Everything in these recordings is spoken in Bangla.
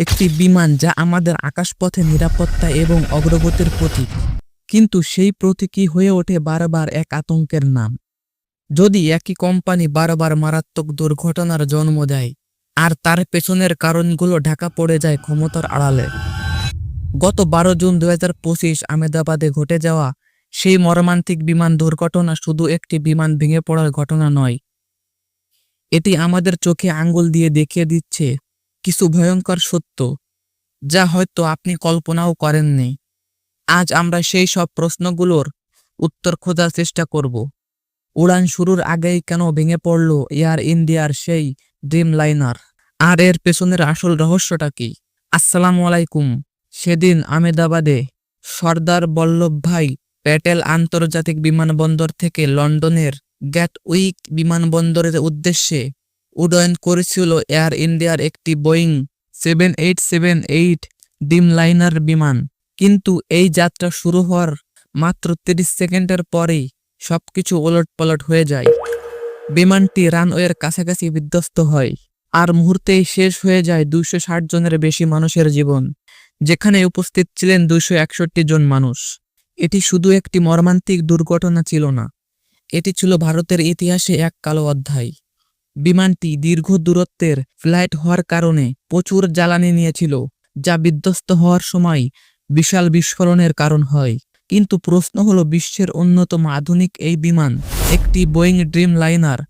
একটি বিমান যা আমাদের আকাশপথে নিরাপত্তা এবং অগ্রগতির প্রতীক। কিন্তু সেই প্রতীকই হয়ে ওঠে বারবার এক আতঙ্কের নাম। যদি একই কোম্পানি বারবার মারাত্মক দুর্ঘটনার জন্ম দেয়, আর তার পেছনের কারণগুলো ঢাকা পড়ে যায় ক্ষমতার আড়ালে। গত বারো জুন দু হাজার পঁচিশ আমেদাবাদে ঘটে যাওয়া সেই মর্মান্তিক বিমান দুর্ঘটনা শুধু একটি বিমান ভেঙে পড়ার ঘটনা নয়, এটি আমাদের চোখে আঙ্গুল দিয়ে দেখিয়ে দিচ্ছে কিছু ভয়ঙ্কর সত্য, যা হয়তো আপনি কল্পনাও করেননি। আজ আমরা সেই সব প্রশ্নগুলোর উত্তর খোঁজার চেষ্টা করব। উড়ান শুরুর আগেই কেন ভেঙে পড়ল এয়ার ইন্ডিয়ার সেই ড্রিম লাইনার আর এর পেছনের আসল রহস্যটা কি? আসসালামু আলাইকুম। সেদিন আমেদাবাদে সর্দার বল্লভভাই প্যাটেল আন্তর্জাতিক বিমানবন্দর থেকে লন্ডনের গ্যাট উইক বিমানবন্দরের উদ্দেশ্যে উড্ডয়ন করেছিল এয়ার ইন্ডিয়ার একটি Boeing seven eight seven eight Dreamliner বিমান। কিন্তু এই যাত্রা শুরু হওয়ার মাত্র তিরিশ সেকেন্ডের পরেই সবকিছু ওলটপালট হয়ে যায়। বিমানটি রানওয়ের কাছাকাছি বিধ্বস্ত হয় আর মুহূর্তেই শেষ হয়ে যায় দুইশো ষাট জনের বেশি মানুষের জীবন, যেখানে উপস্থিত ছিলেন দুইশো একষট্টি জন মানুষ। এটি শুধু একটি মর্মান্তিক দুর্ঘটনা ছিল না, এটি ছিল ভারতের ইতিহাসে এক কালো অধ্যায়। বিমানটি দীর্ঘ দূরত্বের ফ্লাইট হওয়ার কারণে প্রচুর জ্বালানি নিয়েছিল, যা বিধ্বস্ত হওয়ার সময় বিশাল বিস্ফোরণের কারণ হয়। কিন্তু প্রশ্ন হলো, বিশ্বের অন্যতম আধুনিক এই বিমান, একটি বোয়িং ড্রিম লাইনার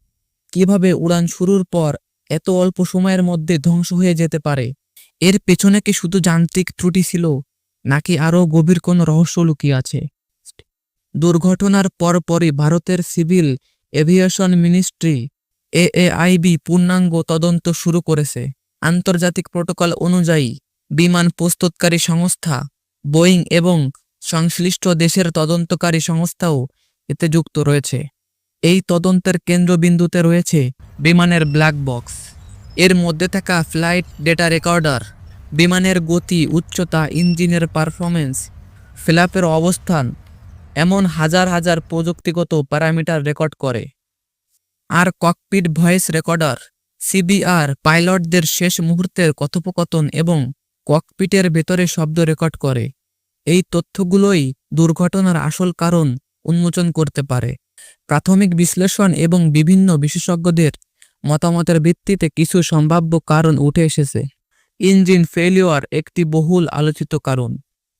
কীভাবে উড়ান শুরুর পর এত অল্প সময়ের মধ্যে ধ্বংস হয়ে যেতে পারে? এর পেছনে কি শুধু যান্ত্রিক ত্রুটি ছিল, নাকি আরও গভীর কোনো রহস্য লুকিয়ে আছে? দুর্ঘটনার পরপরই ভারতের সিভিল এভিয়েশন মিনিস্ট্রি এএআইবি পূর্ণাঙ্গ তদন্ত শুরু করেছে। আন্তর্জাতিক প্রোটোকল অনুযায়ী বিমান প্রস্তুতকারী সংস্থা, বোয়িং এবং সংশ্লিষ্ট দেশের তদন্তকারী সংস্থাও এতে যুক্ত রয়েছে। এই তদন্তের কেন্দ্রবিন্দুতে রয়েছে বিমানের ব্ল্যাক বক্স। এর মধ্যে থাকা ফ্লাইট ডেটা রেকর্ডার, বিমানের গতি, উচ্চতা, ইঞ্জিনের পারফরমেন্স ফ্ল্যাপের অবস্থান, এমন হাজার হাজার প্রযুক্তিগত প্যারামিটার রেকর্ড করে। আর ককপিট ভয়েস রেকর্ডার, সিবিআর পাইলটদের শেষ মুহূর্তের কথোপকথন এবং ককপিটের ভেতরে শব্দ রেকর্ড করে। এই তথ্যগুলোই দুর্ঘটনার আসল কারণ উন্মোচন করতে পারে। প্রাথমিক বিশ্লেষণ এবং বিভিন্ন বিশেষজ্ঞদের মতামতের ভিত্তিতে কিছু সম্ভাব্য কারণ উঠে এসেছে। ইঞ্জিন ফেলিওয়ার একটি বহুল আলোচিত কারণ।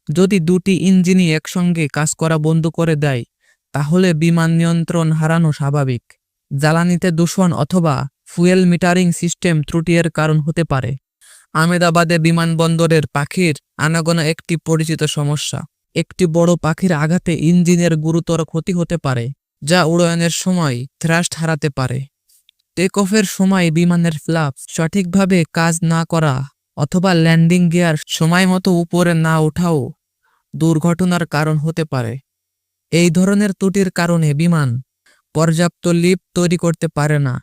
যদি দুটি ইঞ্জিনই একসঙ্গে কাজ করা বন্ধ করে দেয়, তাহলে বিমান নিয়ন্ত্রণ হারানো স্বাভাবিক। জ্বালানিতে দূষণ অথবা ফুয়েল মিটারিং সিস্টেম ত্রুটির কারণ হতে পারে। আমেদাবাদে বিমানবন্দরের পাখির আনাগোনা একটি পরিচিত সমস্যা। একটি বড় পাখির আঘাতে ইঞ্জিনের গুরুতর ক্ষতি হতে পারে, যা উড়য়নের সময় থ্রাস্ট হারাতে পারে। টেক অফের সময় বিমানের ফ্লাপ সঠিকভাবে কাজ না করা অথবা ল্যান্ডিং গিয়ার সময় মতো উপরে না ওঠাও দুর্ঘটনার কারণ হতে পারে। এই ধরনের ত্রুটির কারণে বিমান পর্যাপ্ত লিপ তৈরি করতে পারে না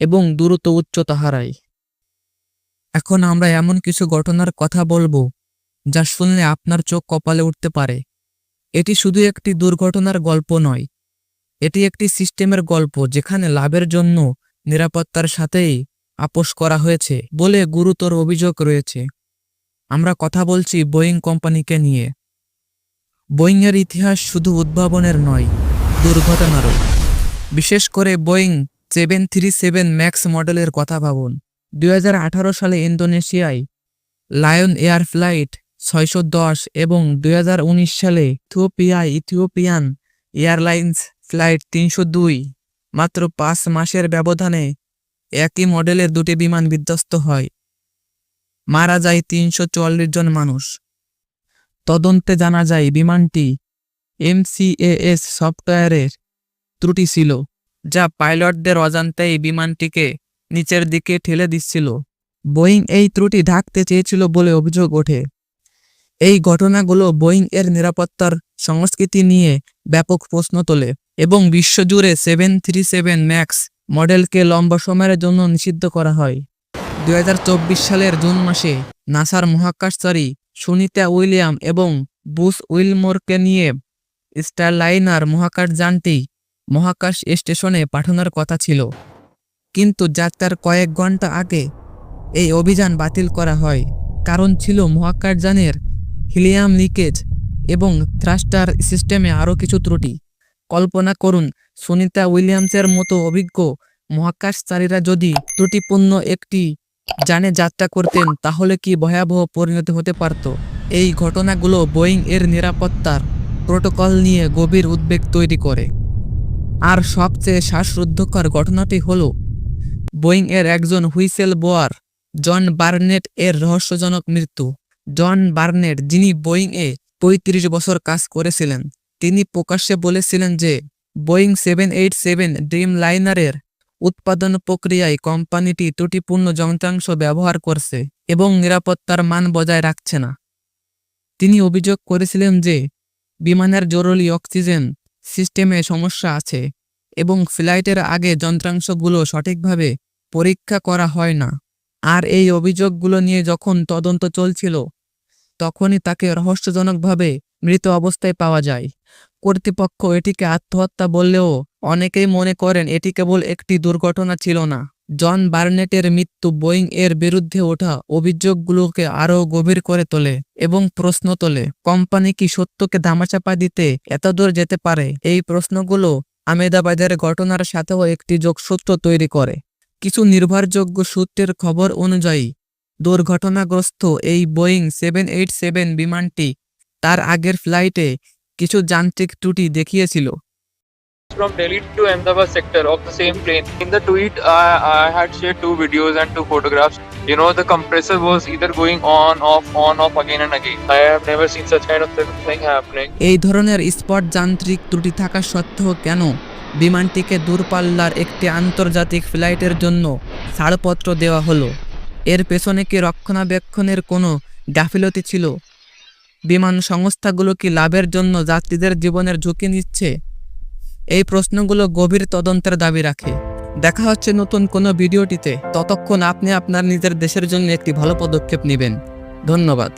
এবং দ্রুত উচ্চতা হারায়। এখন আমরা এমন কিছু ঘটনার কথা বলব যা শুনলে আপনার চোখ কপালে উঠতে পারে। এটি শুধু একটি দুর্ঘটনার গল্প নয়, এটি একটি সিস্টেমের গল্প যেখানে লাভের জন্য নিরাপত্তার সাথেই আপোষ করা হয়েছে বলে গুরুতর অভিযোগ রয়েছে। আমরা কথা বলছি বোয়িং কোম্পানিকে নিয়ে। বোয়িংয়ের ইতিহাস শুধু উদ্ভাবনের নয়, দুর্ঘটনারও। বিশেষ করে Boeing seven three seven max মডেলের কথা ভাবুন। দুই হাজার আঠারো সালে ইন্দোনেশিয়ায় লায়ন এয়ার ফ্লাইট ছয়শো দশ এবং দুই হাজার উনিশ সালে ইথিওপিয়ায় ইথিওপিয়ান এয়ারলাইন্স ফ্লাইট তিনশো দুই। মাত্র পাঁচ মাসের ব্যবধানে একই মডেলের দুটি বিমান বিধ্বস্ত হয়। মারা যায় তিনশো চুয়াল্লিশ জন মানুষ। তদন্তে জানা যায়, বিমানটি এমসিএএস সফটওয়্যারের ত্রুটি ছিল, যা পাইলটদের অজান্তেই বিমানটিকে নিচের দিকে ঠেলে দিচ্ছিল। বোয়িং এই ত্রুটি ঢাকতে চেয়েছিল বলে অভিযোগ ওঠে। এই ঘটনাগুলো বোয়িং এর নিরাপত্তার সংস্কৃতি নিয়ে ব্যাপক প্রশ্ন তোলে এবং বিশ্বজুড়ে সেভেন থ্রি সেভেন ম্যাক্স মডেলকে লম্বা সময়ের জন্য নিষিদ্ধ করা হয়। দু হাজার চব্বিশ সালের জুন মাসে নাসার মহাকাশচারী সুনিতা উইলিয়াম এবং বুস উইলমোরকে নিয়ে স্টারলাইনার মহাকাশযানটি মহাকাশ স্টেশনে পাঠানোর কথা ছিল। কিন্তু যাত্রার কয়েক ঘণ্টা আগে এই অভিযান বাতিল করা হয়। কারণ ছিল মহাকাশযানের হিলিয়াম লিকেজ এবং থ্রাস্টার সিস্টেমে আরও কিছু ত্রুটি। কল্পনা করুন, সুনিতা উইলিয়ামসের মতো অভিজ্ঞ মহাকাশচারীরা যদি ত্রুটিপূর্ণ একটি যানে যাত্রা করতেন, তাহলে কি ভয়াবহ পরিণত হতে পারত? এই ঘটনাগুলো বোয়িং এর নিরাপত্তার প্রোটোকল নিয়ে গভীর উদ্বেগ তৈরি করে। আর সবচেয়ে শ্বাসরুদ্ধকর ঘটনাটি হল বোয়িং এর একজন হুইসেল বোয়ার জন বার্নেট এর রহস্যজনক মৃত্যু। জন বার্নেট, যিনি বোয়িং এ পঁয়ত্রিশ বছর কাজ করেছিলেন, তিনি প্রকাশ্যে বলেছিলেন যে Boeing seven eight seven dream লাইনারের উৎপাদন প্রক্রিয়ায় কোম্পানিটি ত্রুটিপূর্ণ যন্ত্রাংশ ব্যবহার করছে এবং নিরাপত্তার মান বজায় রাখছে না। তিনি অভিযোগ করেছিলেন যে বিমানের জরুরি অক্সিজেন সিস্টেমে সমস্যা আছে এবং ফ্লাইটের আগে যন্ত্রাংশগুলো সঠিকভাবে পরীক্ষা করা হয় না। আর এই অভিযোগগুলো নিয়ে যখন তদন্ত চলছিল, তখনই তাকে রহস্যজনকভাবে মৃত অবস্থায় পাওয়া যায়। কর্তৃপক্ষ এটিকে আত্মহত্যা বললেও অনেকেই মনে করেন এটি কেবল একটি দুর্ঘটনা ছিল না। জন বার্নেটের মৃত্যু বোয়িং এর বিরুদ্ধে ওঠা অভিযোগগুলোকে আরও গভীর করে তোলে এবং প্রশ্ন তোলে, কোম্পানি কি সত্যকে ধামাচাপা দিতে এতদূর যেতে পারে? এই প্রশ্নগুলো আমেদাবাদের ঘটনার সাথেও একটি যোগসূত্র তৈরি করে। কিছু নির্ভরযোগ্য সূত্রের খবর অনুযায়ী, দুর্ঘটনাগ্রস্ত এই বোয়িং সেভেন এইট সেভেন বিমানটি তার আগের ফ্লাইটে কিছু যান্ত্রিক ত্রুটি দেখিয়েছিল। From Delhi to Ahmedabad sector of the same plane. In the tweet, I, I had shared two videos and two photographs. You know, the compressor was either going on, off, on, off again and again. I have never seen such kind of thing happening. এই ধরনের স্পট যান্ত্রিক ত্রুটি থাকা সত্ত্বেও কেন বিমানটিকে দূরপাল্লার একটি আন্তর্জাতিক ফ্লাইটের জন্য ছাড়পত্র দেওয়া হলো এর পেছনে কি রক্ষণাবেক্ষণের কোনো গাফিলতি ছিল বিমান সংস্থাগুলো কি লাভের জন্য যাত্রীদের জীবনের ঝুঁকি নিচ্ছে এই প্রশ্নগুলো গভীর তদন্তের দাবি রাখে। দেখা হচ্ছে নতুন কোনো ভিডিওটিতে। ততক্ষণ আপনি আপনার নিজের দেশের জন্য একটি ভালো পদক্ষেপ নেবেন। ধন্যবাদ।